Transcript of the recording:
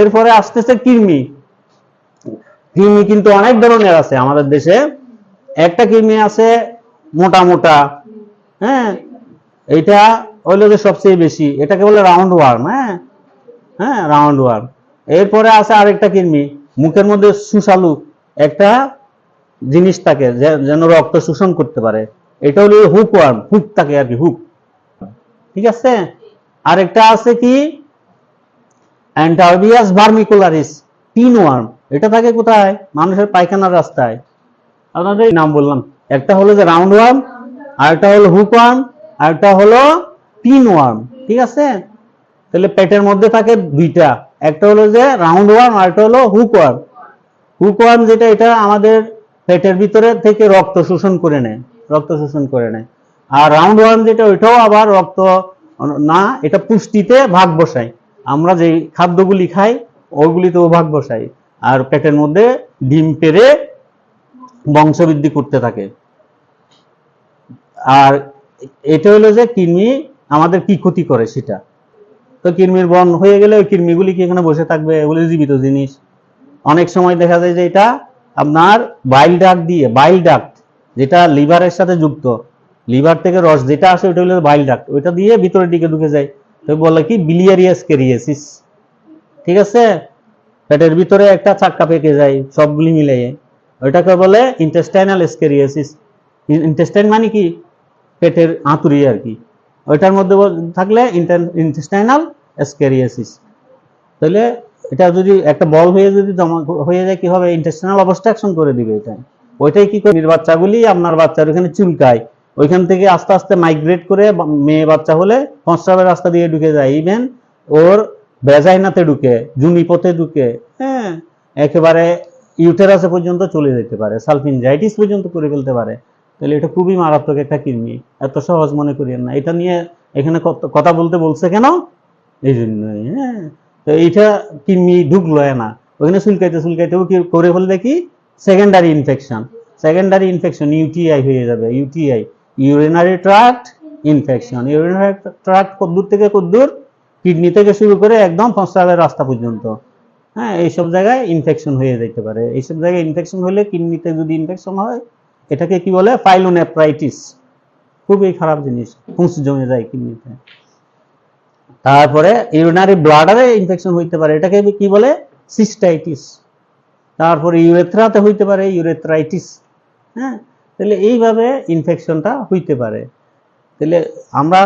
এরপরে আসতেছে কৃমি। কৃমি কিন্তু অনেক ধরনের আছে আমাদের দেশে। একটা কৃমি আছে মোটা মোটা হ্যাঁ? এটা হইল যে সবচেয়ে বেশি, এটাকে বলে রাউন্ড ওয়ার্ম হ্যাঁ? হ্যাঁ রাউন্ড ওয়ার্ম এরপরে আছে আরেকটা কৃমি, মুখের মধ্যে সুশালু একটা জিনিস থাকে যেন রক্ত শোষণ করতে পারে। এটা হলো হুক ওয়ার্ম হুক থাকে আর কি হুক ঠিক আছে? আরেকটা আছে কি? অ্যান্টারবিয়াস ভার্মিকুলারিস টিন ওয়ার্ম এটা থাকে কোথায়? মানুষের পায়খানার রাস্তায়। আপনাদের নাম বললাম। একটা হলো যে রাউন্ড ওয়ার্ম আর একটা হলো হুক ওয়ার্ম আর একটা হলো টিন ওয়ার্ম ঠিক আছে? তাহলে পেটের মধ্যে থাকে দুইটা। একটা হলো যে রাউন্ড ওয়ার্ম আর একটা হলো হুক ওয়ার্ম হুক ওয়ার্ম যেটা, এটা আমাদের পেটের ভিতরে থেকে রক্ত শোষণ করে নেয়। রক্ত শোষণ করে নেয়। আর রাউন্ড ওয়ার্ম যেটা, ওইটাও আবার রক্ত, না, এটা পুষ্টিতে ভাগ বসায়। আমরা যে খাদ্যগুলি খাই ওইগুলিতেও ভাগ বসাই আর পেটের মধ্যে ডিম পেরে বংশবৃদ্ধি করতে থাকে। আর এটা হলো যে কৃমি আমাদের কি ক্ষতি করে সেটা? তো কৃমির বন হয়ে গেলে ওই কৃমিগুলি কি এখানে বসে থাকবে? এগুলি জীবিত জিনিস। অনেক সময় দেখা যায় যে এটা আপনার বাইল ডাক দিয়ে, বাইল ডাক যেটা লিভারের সাথে যুক্ত। লিভার থেকে রস যেটা আসে, ওটা হলো বাইল ডাক ওইটা দিয়ে ভিতরের দিকে ঢুকে যায়। তো বলে কি? বিলিয়ারিয়াস কেরিয়াসিস ঠিক আছে? পেটের ভিতরে একটা চাক্কা পেকে যায়, সবগুলি মিলিয়ে। ওইটাকে বলে ইন্টেস্টাইনাল স্কেরিয়াসিস ইন্টেস্টাইন মানে কি? পেটের আঁতুরি আর কি। ওইটার মধ্যে থাকলে ইন্টেস্টাইনাল স্কেরিয়াসিস তাহলে এটা যদি একটা বল হয়ে যদি জমা হয়ে যায়, কি হবে? ইন্টেস্টাইনাল অবস্ট্রাকশন করে দিবে এটা। ওইটাই কি করে বাচ্চাগুলি আপনার বাচ্চার ওখানে চুলকায়। ওইখান থেকে আস্তে আস্তে মাইগ্রেট করে মেয়ে বাচ্চা হলে প্রস্রাবের রাস্তা দিয়ে ঢুকে যায়। ইভেন ওর বেজাইনাতে ঢুকে, জুনিপথে ঢুকে হ্যাঁ একেবারে ইউটেরাসে পর্যন্ত চলে যেতে পারে সালফিনজাইটিস পর্যন্ত করে ফেলতে পারে। তাহলে এটা খুবই মারাত্মক একটা কৃমি। এত সহজ মনে করিয়েন না। এটা নিয়ে এখানে কথা বলতে বলছে কেন? এই জন্যই হ্যাঁ। তো এইটা কৃমি ঢুকলো না। ওখানে চুলকাইতে চুলকাইতেও কি করে ফেলবে কি? Secondary infection secondary infection UTI হয়ে যাবে UTI urinary tract infection urinary tract কদ্দূর থেকে কদ্দূর কিডনি থেকে শুরু করে একদম প্রস্রাবের রাস্তা পর্যন্ত। হ্যাঁ এইসব জায়গায় ইনফেকশন হয়ে যেতে পারে। এইসব জায়গায় ইনফেকশন হলে কিডনিতে যদি ইনফেকশন হয়, এটাকে কি বলে? ফাইলোনেফ্রাইটিস খুবই খারাপ জিনিস, ফুঁস জমে যায় কিডনিতে তারপরে ইউরিনারি ব্লাডারে ইনফেকশন হইতে পারে। এটাকে কি বলে? সিস্টাইটিস তারপরে ইউরেথ্রাতে হইতে পারে ইউরেথ্রাইটিস হ্যাঁ তাহলে এইভাবে ইনফেকশনটা হইতে পারে। তাহলে আমরা